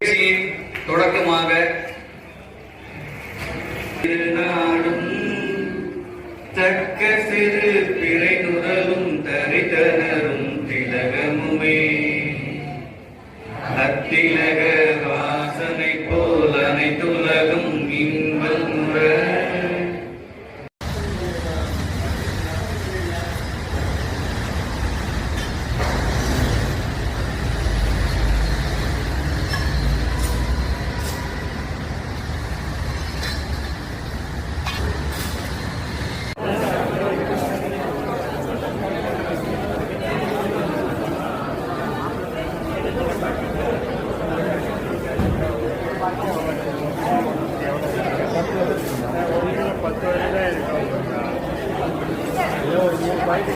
நிகழ்ச்சியின் தொடக்கமாக தக்க சிறு பிறை நுரலும் தரிதனரும் திலகமுமே அத்திலக பத்து வரையில இருக்கும் ஏதோ ஒரு மூணு